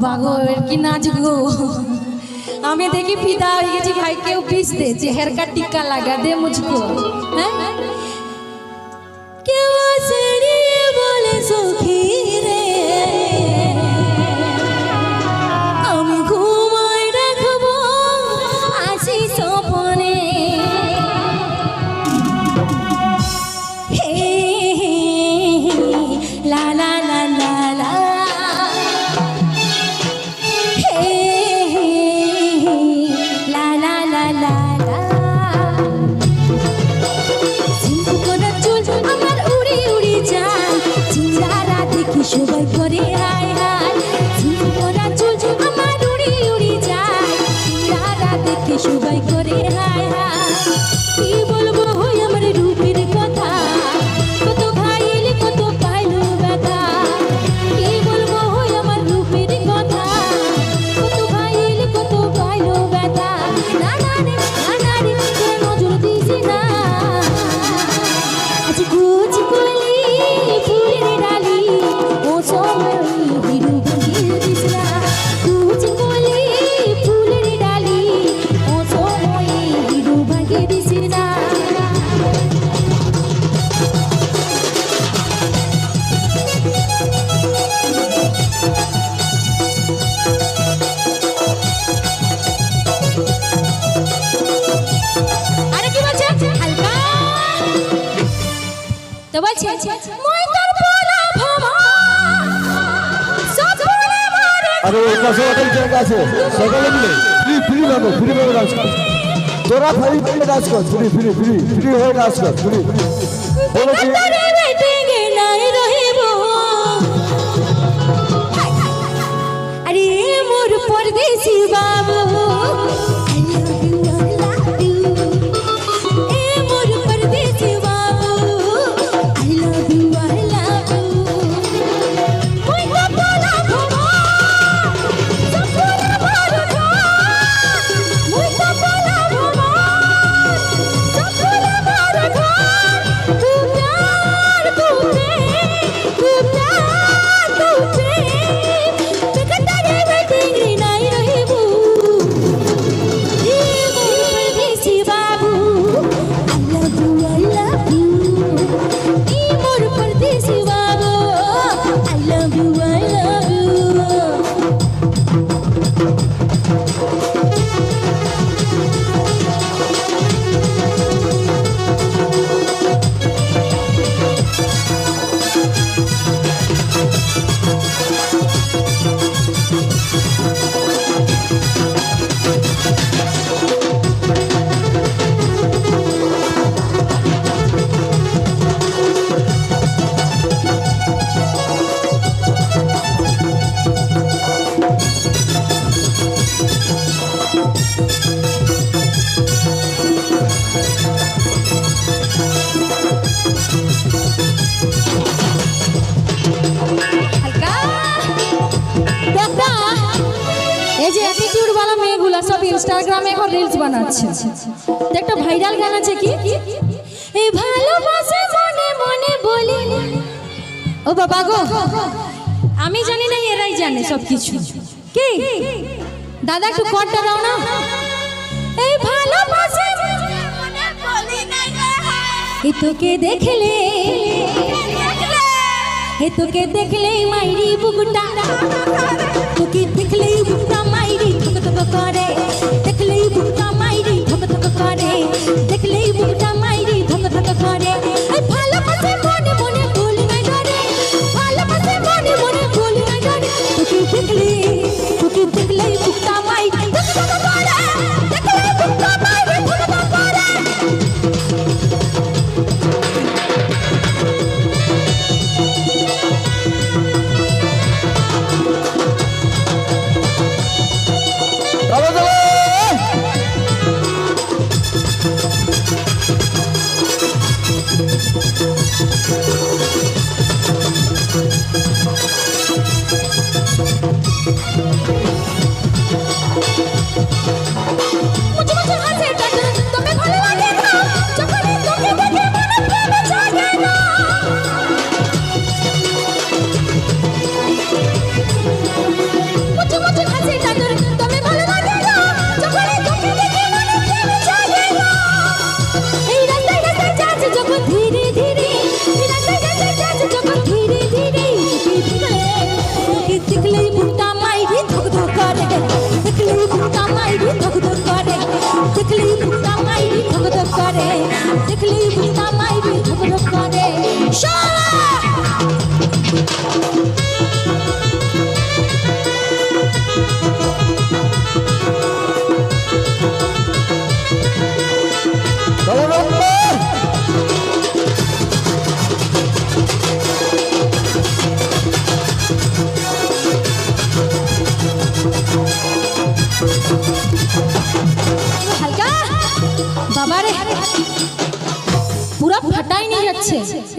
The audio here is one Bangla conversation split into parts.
বাবা গো এর কি নাচ গো? আমি দেখি ফিদা হয়ে গেছি, ভাই, কেউ পিস দে চেহার का টিকা লাগা দে মুঝকো হ্যাঁ? তো বলছে মই তোর পোলা ভামা আরে ওই পাশে অনেক জায়গা আছে। সকালে মিলে। ফ্রি ফ্রি পাবো ফ্রি পাবো ডান্স কর। তোরা ফ্রি ফ্রি ডান্স কর। ফ্রি ফ্রি ফ্রি ফ্রি হয়ে ডান্স কর। ফ্রি বলেছি তারে ওয়েটিং এ নাই রহিব। আরে মোর পরদেশি বাবু। ইনস্টাগ্রামে এখন রিলস বানাচ্ছে। একটা ভাইরাল গান আছে কি? এই ভালোবাসা মনে মনে বলি। ও বাবা গো, আমি জানি না এরাই জানে সব কিছু কি? দাদা একটু কটটা দাও না। এই ভালোবাসা এ তোকে দেখলে হে তোকে দেখলেই মাইরি বুকুটা। তোকে দেখলেই বুকটা মাইরি থক থক করে। বুকটা মাইরি থক থক করে। দেখলেই বুটা মাইরি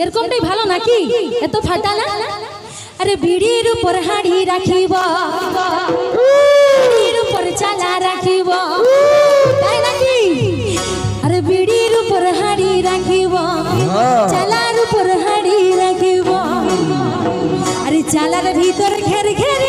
এরকমটাই ভালো নাকি? এত ফাটা না? আরে বিড়ির উপর হাড়ি রাখিব। বিড়ির উপর চালা রাখিব। তাই বিড়ির উপর রাখিব। চালার উপর হাড়ি রাখিব। আরে চালার ভিতর ঘের ঘেরে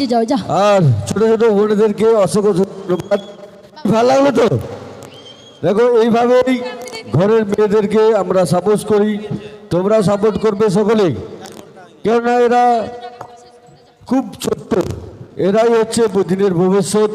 নিচে যাও যা আর ছোট ছোট বোনেদেরকে অসংখ্য ধন্যবাদ। ভালো লাগল তো? দেখো, এইভাবেই ঘরের মেয়েদেরকে আমরা সাপোর্ট করি। তোমরা সাপোর্ট করবে সকলেই কেননা এরা খুব ছোট্ট। এরাই হচ্ছে দিনের ভবিষ্যৎ।